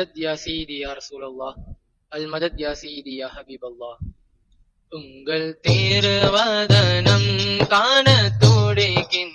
المدد يا سيدي يا رسول الله المدد يا سيدي يا حبيب الله ഉങ്കൾ തീർവദനം കാണത്തുടയ്ക്കും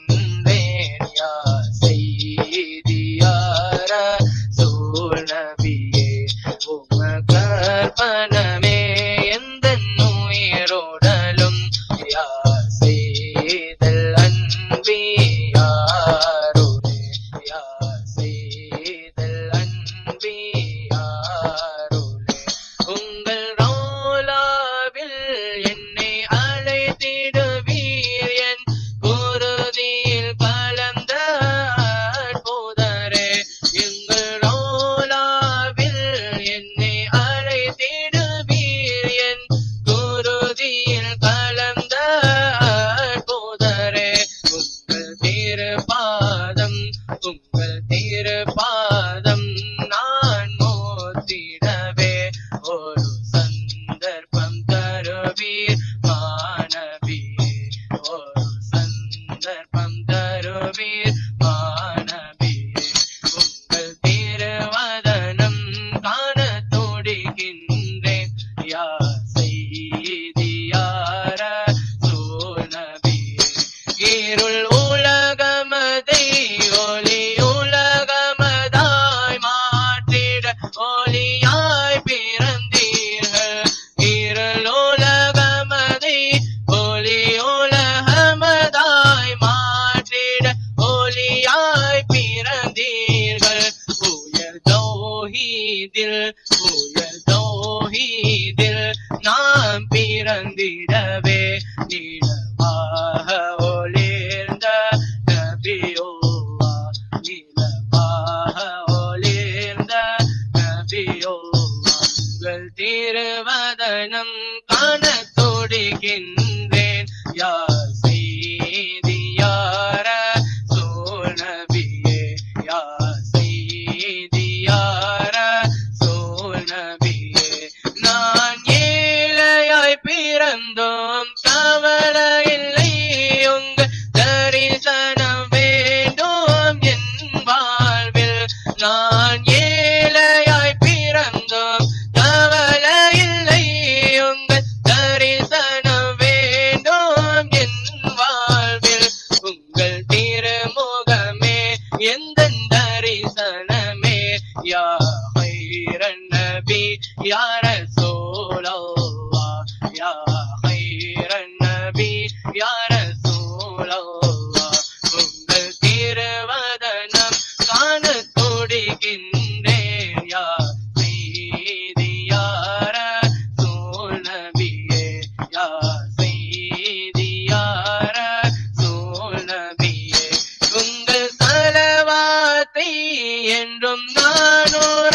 தில் தூயல் தோஹீதில் நாம் பிறந்திடவே. நீளமாக ஒளிர்ந்த நபியோவா நீளமாக ஒளிர்ந்த நபியோவா உங்கள் திருவதனம் يا رسول الله يا خير النبي يا رسول الله. உங்கள் திருவதனம் காண துடிக்கின்றேன் யா செய்தி யார சூழ் நபியே யா செய்தி யார சூழ் நபியே உங்கள் தலவாத்தை என்றும் நானூறு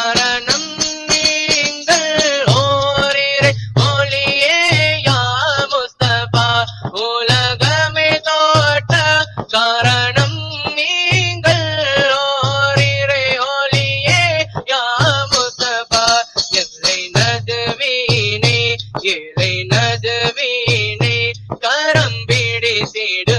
I said